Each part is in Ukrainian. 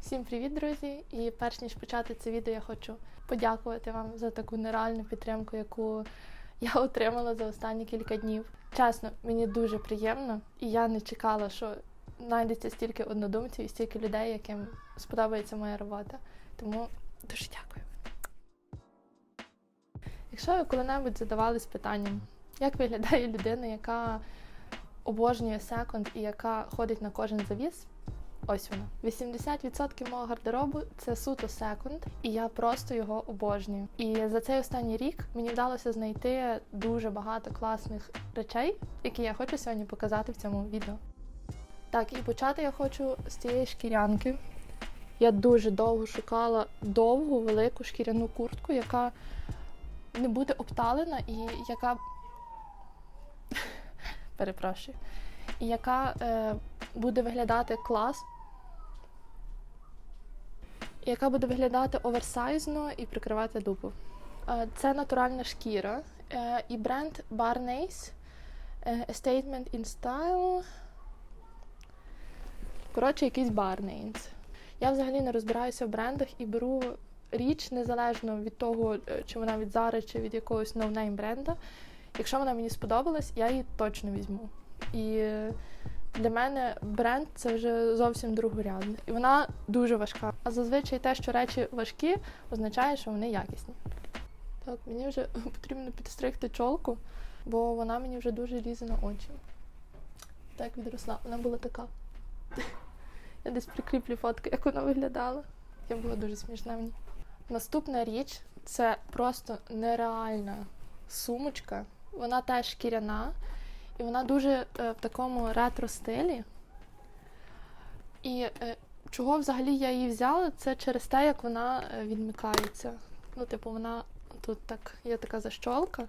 Всім привіт, друзі! І перш ніж почати це відео, я хочу подякувати вам за таку нереальну підтримку, яку я отримала за останні кілька днів. Чесно, мені дуже приємно, і я не чекала, що знайдеться стільки однодумців і стільки людей, яким сподобається моя робота. Тому дуже дякую. Якщо ви коли-небудь задавались питанням, як виглядає людина, яка обожнює секонд і яка ходить на кожен завіс, Ось вона. 80% мого гардеробу це суто секонд, і я просто його обожнюю. І за цей останній рік мені вдалося знайти дуже багато класних речей, які я хочу сьогодні показати в цьому відео. Так, і почати я хочу з цієї шкірянки. Я дуже довго шукала довгу, велику шкіряну куртку, яка не буде обталена і яка. Перепрошую. І яка е, буде виглядати клас, яка буде виглядати оверсайзно і прикривати дупу. Е, Це натуральна шкіра е, і бренд Barneys е, Statement in Style. Коротше, якийсь Barneys. Я взагалі не розбираюся в брендах і беру річ незалежно від того, чи вона від Zara, чи від якогось ноунейм бренда. Якщо вона мені сподобалась, я її точно візьму. І для мене бренд це вже зовсім другорядне. І вона дуже важка. А зазвичай те, що речі важкі, означає, що вони якісні. Так, мені вже потрібно підстригти чолку, бо вона мені вже дуже лізе на очі. Так відросла. Вона була така. Я десь прикріплю фотки, як вона виглядала. Я була дуже смішна в ній. Наступна річ це просто нереальна сумочка. Вона теж шкіряна. І вона дуже е, в такому ретро-стилі. І е, чого взагалі я її взяла, це через те, як вона е, відмикається. Ну, типу, вона тут так є така защолка,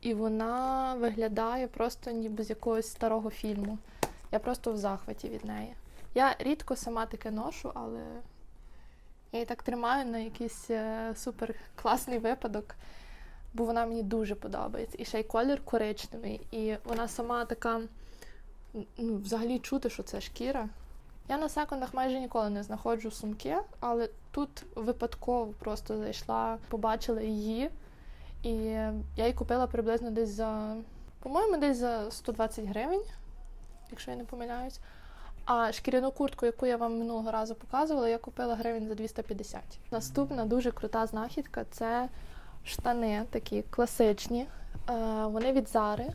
і вона виглядає просто ніби з якогось старого фільму. Я просто в захваті від неї. Я рідко сама таке ношу, але я її так тримаю на якийсь супер класний випадок бо вона мені дуже подобається. І ще й колір коричневий, і вона сама така, ну, взагалі чути, що це шкіра. Я на секундах майже ніколи не знаходжу сумки, але тут випадково просто зайшла, побачила її, і я її купила приблизно десь за, по-моєму, десь за 120 гривень, якщо я не помиляюсь. А шкіряну куртку, яку я вам минулого разу показувала, я купила гривень за 250. Наступна дуже крута знахідка це штани такі класичні. Е, Вони від Зари.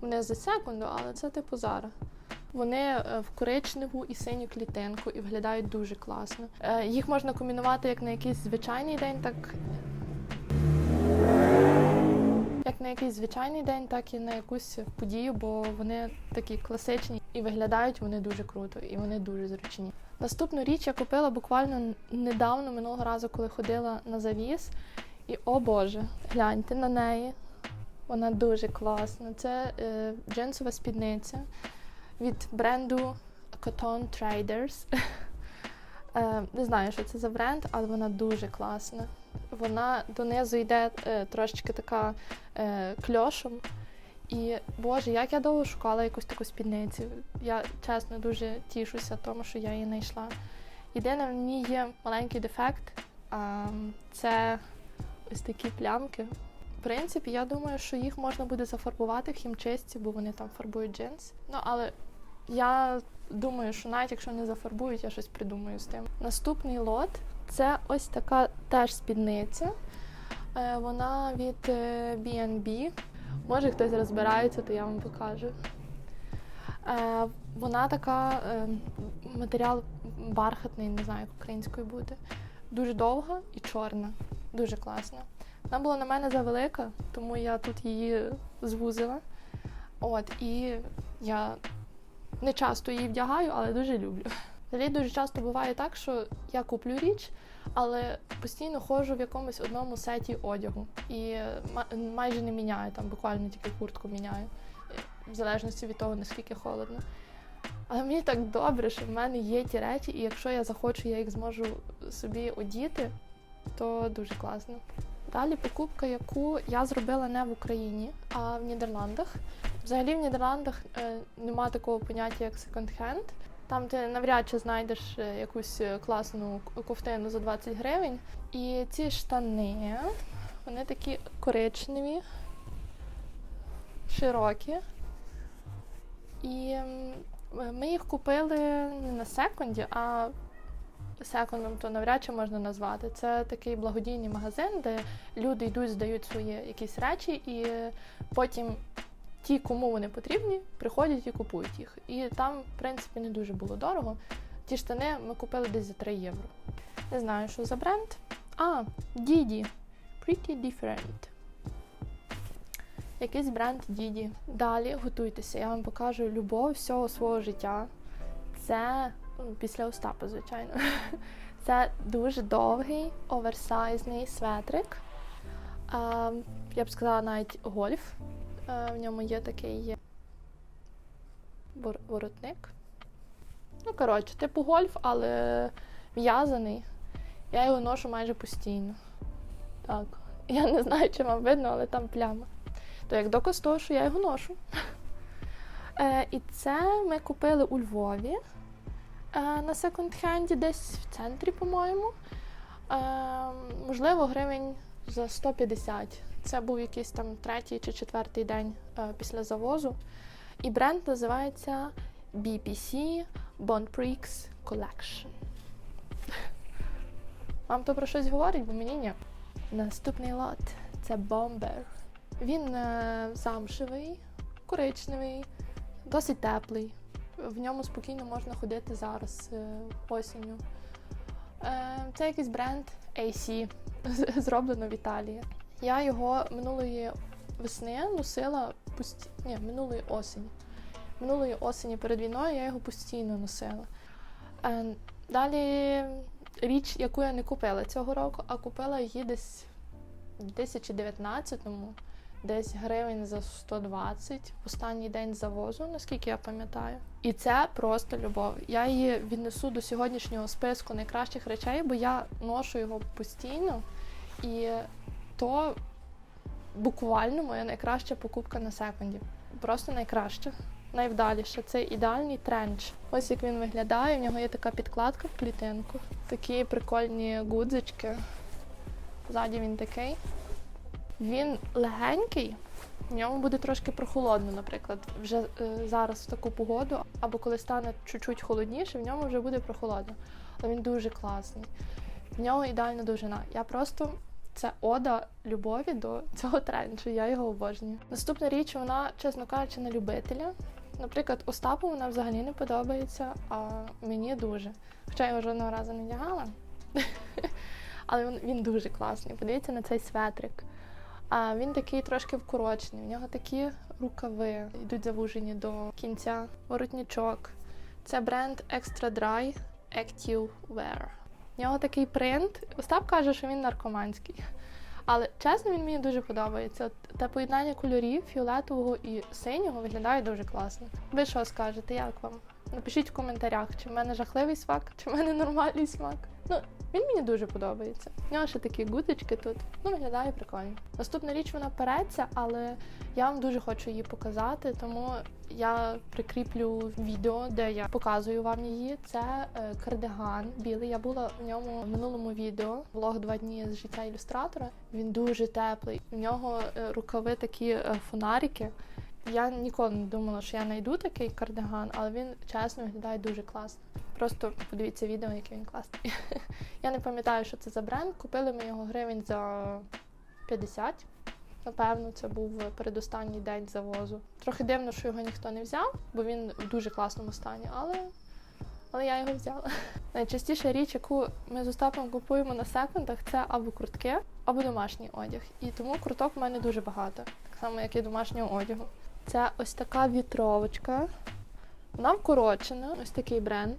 Вони за секунду, але це типу Зара. Вони е, в коричневу і синю клітинку і виглядають дуже класно. Е, Їх можна комбінувати як на якийсь звичайний день, так як на якийсь звичайний день, так і на якусь подію, бо вони такі класичні і виглядають вони дуже круто, і вони дуже зручні. Наступну річ я купила буквально недавно, минулого разу, коли ходила на завіс. І о Боже, гляньте на неї. Вона дуже класна. Це е, джинсова спідниця від бренду Cotton Traders. е, не знаю, що це за бренд, але вона дуже класна. Вона донизу йде е, трошечки така е, кльошом. І Боже, як я довго шукала якусь таку спідницю. Я чесно дуже тішуся тому, що я її знайшла. Єдине, в ній є маленький дефект. Це ось такі плямки. В принципі, я думаю, що їх можна буде зафарбувати в хімчистці, бо вони там фарбують джинс. Ну, але я думаю, що навіть якщо не зафарбують, я щось придумаю з тим. Наступний лот це ось така теж спідниця. Е, Вона від е, B&B. Може хтось розбирається, то я вам покажу. Е, Вона така, е, матеріал бархатний, не знаю, як українською буде. Дуже довга і чорна. Дуже класна. Вона була на мене завелика, тому я тут її звузила. От, і я не часто її вдягаю, але дуже люблю. Взагалі дуже часто буває так, що я куплю річ, але постійно ходжу в якомусь одному сеті одягу. І майже не міняю, там буквально тільки куртку міняю, в залежності від того, наскільки холодно. Але мені так добре, що в мене є ті речі, і якщо я захочу, я їх зможу собі одіти, то дуже класно. Далі покупка, яку я зробила не в Україні, а в Нідерландах. Взагалі в Нідерландах е, нема такого поняття, як секонд-хенд. Там ти навряд чи знайдеш е, якусь е, класну к- ковтину за 20 гривень. І ці штани, вони такі коричневі, широкі. І ми їх купили не на секунді, а секундом то навряд чи можна назвати. Це такий благодійний магазин, де люди йдуть, здають свої якісь речі, і потім ті, кому вони потрібні, приходять і купують їх. І там, в принципі, не дуже було дорого. Ті штани ми купили десь за 3 євро. Не знаю, що за бренд. А, Didi. Pretty different. Якийсь бренд Didi. Далі готуйтеся, я вам покажу любов всього свого життя. Це після Остапа, звичайно. Це дуже довгий оверсайзний светрик. Я б сказала навіть гольф. В ньому є такий воротник. Ну, коротше, типу гольф, але в'язаний. Я його ношу майже постійно. Так. Я не знаю, чи вам видно, але там пляма. То як доказ того, що я його ношу. Е, і це ми купили у Львові на секонд-хенді, десь в центрі, по-моєму. Е, можливо, гривень за 150. Це був якийсь там третій чи четвертий день е, після завозу. І бренд називається BPC Bond Prix Collection. Вам то про щось говорить, бо мені ні. Наступний лот це бомбер. Він е, замшевий, коричневий, досить теплий. В ньому спокійно можна ходити зараз е, осінню. Е, це якийсь бренд AC, зроблено в Італії. Я його минулої весни носила пості... Ні, минулої осені. Минулої осені перед війною я його постійно носила. Е, далі річ, яку я не купила цього року, а купила її десь в 2019-му, десь гривень за 120 в останній день завозу, наскільки я пам'ятаю. І це просто любов. Я її віднесу до сьогоднішнього списку найкращих речей, бо я ношу його постійно. І то буквально моя найкраща покупка на секунді. Просто найкраща. Найвдаліше. Це ідеальний тренч. Ось як він виглядає. В нього є така підкладка в клітинку. Такі прикольні гудзички. Ззаді він такий. Він легенький. В ньому буде трошки прохолодно, наприклад, вже е, зараз в таку погоду, або коли стане чуть-чуть холодніше, в ньому вже буде прохолодно. Але він дуже класний. В нього ідеальна довжина. Я просто це ода любові до цього тренчу. Я його обожнюю. Наступна річ, вона, чесно кажучи, на любителя. Наприклад, Остапу вона взагалі не подобається, а мені дуже. Хоча я його жодного разу не вдягала. Але він, дуже класний. Подивіться на цей светрик. А він такий трошки вкорочений. В нього такі рукави йдуть завужені до кінця. Воротничок. Це бренд Extra Dry Active Wear. В нього такий принт. Остап каже, що він наркоманський. Але чесно, він мені дуже подобається. От те поєднання кольорів фіолетового і синього виглядає дуже класно. Ви що скажете, як вам? Напишіть в коментарях, чи в мене жахливий смак, чи в мене нормальний смак. Ну, він мені дуже подобається. У нього ще такі гудочки тут. Ну, виглядає прикольно. Наступна річ вона переться, але я вам дуже хочу її показати, тому я прикріплю відео, де я показую вам її. Це е, кардиган білий. Я була в ньому в минулому відео, влог два дні з життя ілюстратора. Він дуже теплий. У нього е, рукави такі е, фонарики. Я ніколи не думала, що я знайду такий кардиган, але він чесно виглядає дуже класно. Просто подивіться відео, який він класний. Я не пам'ятаю, що це за бренд. Купили ми його гривень за 50. Напевно, це був передостанній день завозу. Трохи дивно, що його ніхто не взяв, бо він в дуже класному стані, але, але я його взяла. Найчастіша річ, яку ми з Остапом купуємо на секундах, це або куртки, або домашній одяг. І тому курток в мене дуже багато, так само, як і домашнього одягу. Це ось така вітровочка. Вона вкорочена, ось такий бренд.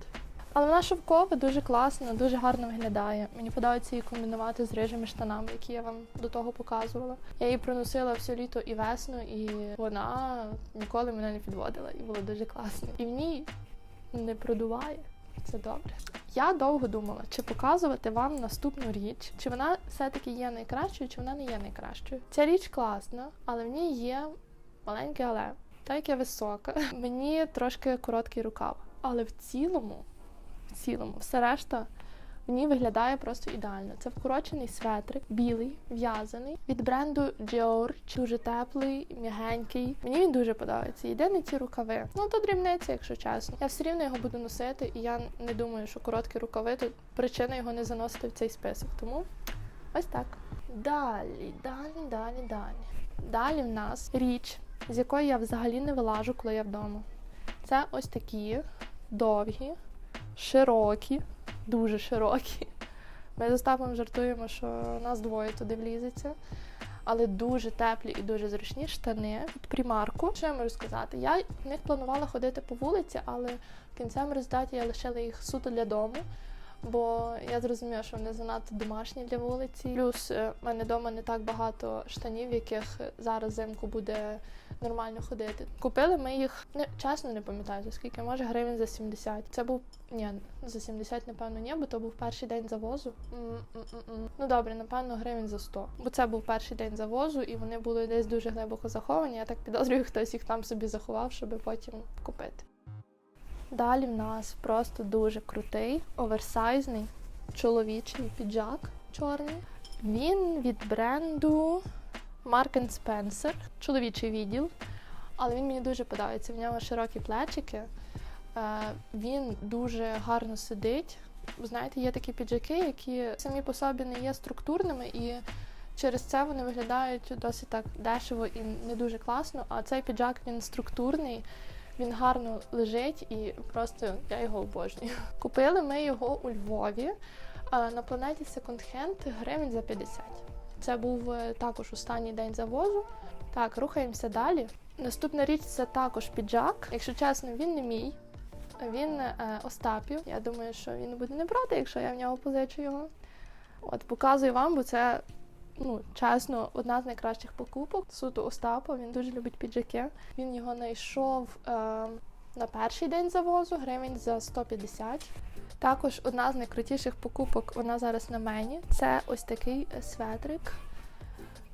Але вона шовкова, дуже класна, дуже гарно виглядає. Мені подобається її комбінувати з рижими штанами, які я вам до того показувала. Я її проносила все літо і весну, і вона ніколи мене не підводила, і було дуже класно. І в ній не продуває. Це добре. Я довго думала, чи показувати вам наступну річ, чи вона все-таки є найкращою, чи вона не є найкращою. Ця річ класна, але в ній є маленьке але. Так я висока, мені трошки короткий рукав. Але в цілому, в цілому, все решта ній виглядає просто ідеально. Це вкорочений светрик, білий, в'язаний від бренду Dior, дуже теплий, м'ягенький. Мені він дуже подобається. Єдине ці рукави. Ну то дрібниця, якщо чесно. Я все рівно його буду носити, і я не думаю, що короткі рукави то причина його не заносити в цей список. Тому ось так. Далі, далі, далі, далі. Далі в нас річ, з якої я взагалі не вилажу, коли я вдома. Це ось такі довгі, широкі, дуже широкі. Ми з Остапом жартуємо, що нас двоє туди влізеться. Але дуже теплі і дуже зручні штани від примарку. Що я можу сказати? Я в них планувала ходити по вулиці, але в кінцевому результаті я лишила їх суто для дому, бо я зрозуміла, що вони занадто домашні для вулиці. Плюс е, в мене вдома не так багато штанів, яких зараз взимку буде нормально ходити. Купили ми їх, не, чесно не пам'ятаю за скільки, може гривень за 70. Це був ні, за 70, напевно, ні, бо то був перший день завозу. М-м-м-м. Ну добре, напевно, гривень за 100. Бо це був перший день завозу, і вони були десь дуже глибоко заховані. Я так підозрюю, хтось їх там собі заховав, щоб потім купити. Далі в нас просто дуже крутий, оверсайзний чоловічий піджак чорний. Він від бренду Mark Spencer, чоловічий відділ. Але він мені дуже подобається. В нього широкі плечики. Е, Він дуже гарно сидить. Знаєте, є такі піджаки, які самі по собі не є структурними, і через це вони виглядають досить так дешево і не дуже класно. А цей піджак він структурний, він гарно лежить і просто я його обожнюю. Купили ми його у Львові на планеті Hand гривень за 50. Це був е, також останній день завозу. Так, рухаємося далі. Наступна річ це також піджак. Якщо чесно, він не мій. Він е, Остапів. Я думаю, що він буде не проти, якщо я в нього позичу його. От показую вам, бо це ну, чесно, одна з найкращих покупок. Суто Остапа. Він дуже любить піджаки. Він його знайшов е, на перший день завозу, гривень за 150. Також одна з найкрутіших покупок, вона зараз на мені. Це ось такий е, светрик.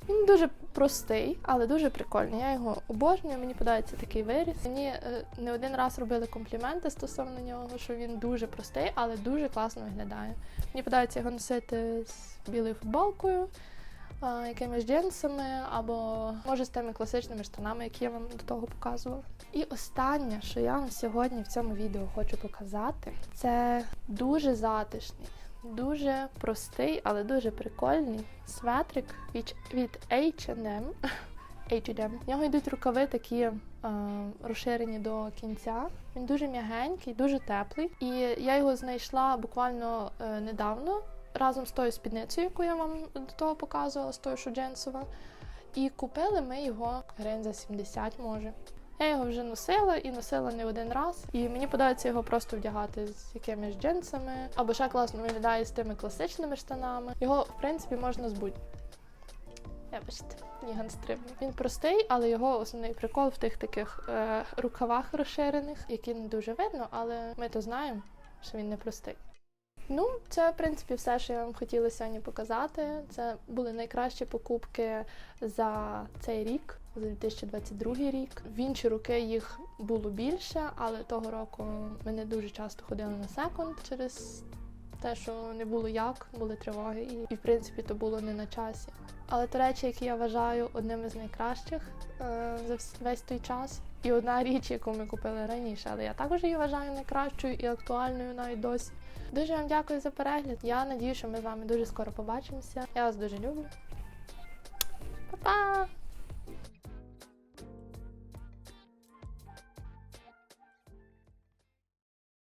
Він дуже простий, але дуже прикольний. Я його обожнюю, мені подобається такий виріс. Мені е, не один раз робили компліменти стосовно нього, що він дуже простий, але дуже класно виглядає. Мені подобається його носити з білою футболкою, якимись джинсами, або може з тими класичними штанами, які я вам до того показувала. І останнє, що я вам сьогодні в цьому відео хочу показати, це дуже затишний. Дуже простий, але дуже прикольний светрик від, від H&M. H&M. В нього йдуть рукави такі е, розширені до кінця. Він дуже м'ягенький, дуже теплий. І я його знайшла буквально е, недавно разом з тою спідницею, яку я вам до того показувала, з тою, що джинсова. І купили ми його гривень за 70 може. Я його вже носила і носила не один раз. І мені подобається його просто вдягати з якимись джинсами. Або ще класно виглядає з тими класичними штанами. Його, в принципі, можна збути. Вибачте, Ніган стрибнув. Він простий, але його основний прикол в тих таких е, рукавах розширених, які не дуже видно, але ми то знаємо, що він не простий. Ну, це, в принципі, все, що я вам хотіла сьогодні показати. Це були найкращі покупки за цей рік, за 2022 рік. В інші роки їх було більше, але того року ми не дуже часто ходили на секонд через те, що не було як, були тривоги, і, і в принципі то було не на часі. Але то речі, які я вважаю одним із найкращих е, за весь той час. І одна річ, яку ми купили раніше, але я також її вважаю найкращою і актуальною навіть досі. Дуже вам дякую за перегляд. Я надію, що ми з вами дуже скоро побачимося. Я вас дуже люблю. Па-па!